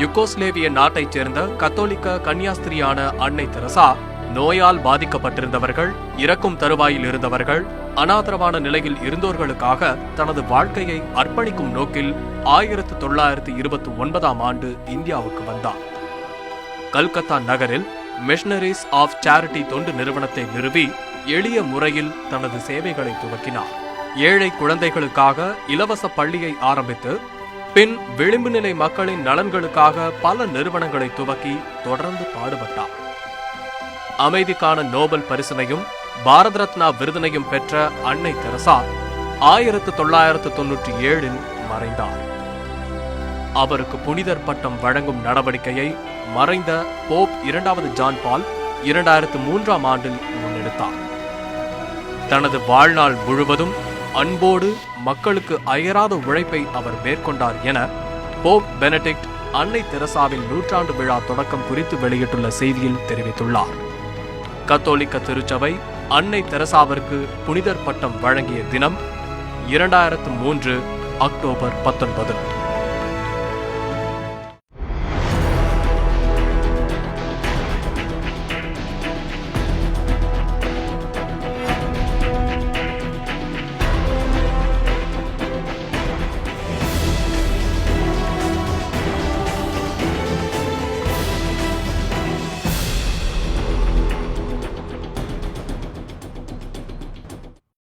யுகோஸ்லேவிய நாட்டைச் சேர்ந்த கத்தோலிக்க கன்னியாஸ்திரியான அன்னை தெரசா நோயால் பாதிக்கப்பட்டிருந்தவர்கள் இறக்கும் தருவாயில் இருந்தவர்கள் அனாதரவான நிலையில் இருந்தோர்களுக்காக தனது வாழ்க்கையை அர்ப்பணிக்கும் நோக்கில் ஆயிரத்து தொள்ளாயிரத்து இருபத்தி ஒன்பதாம் ஆண்டு இந்தியாவுக்கு வந்தார். கல்கத்தா நகரில் மிஷனரிஸ் ஆஃப் சேரிட்டி தொண்டு நிறுவனத்தை நிறுவி எளிய முறையில் தனது சேவைகளை துவக்கினார். ஏழை குழந்தைகளுக்காக இலவச பள்ளியை ஆரம்பித்து பின் விளிம்பு நிலை மக்களின் நலன்களுக்காக பல நிறுவனங்களை துவக்கி தொடர்ந்து பாடுபட்டார். அமைதிக்கான நோபல் பரிசினையும் பாரத ரத்னா விருதினையும் பெற்ற அன்னை தெரசா ஆயிரத்து தொள்ளாயிரத்து தொன்னூற்றி ஏழில் மறைந்தார். அவருக்கு புனிதர் பட்டம் வழங்கும் நடவடிக்கையை மறைந்த போப் இரண்டாவது ஜான் பால் இரண்டாயிரத்து மூன்றாம் ஆண்டில் முன்னெடுத்தார். தனது வாழ்நாள் முழுவதும் அன்போடு மக்களுக்கு அயராத உழைப்பை அவர் மேற்கொண்டார் என போப் பெனடிக்ட் அன்னை தெரசாவின் நூற்றாண்டு விழா தொடக்கம் குறித்து வெளியிட்டுள்ள செய்தியில் தெரிவித்துள்ளார். கத்தோலிக்க திருச்சபை அன்னை தெரசாவிற்கு புனிதர் பட்டம் வழங்கிய தினம் இரண்டாயிரத்து மூன்று அக்டோபர் பத்தொன்பது.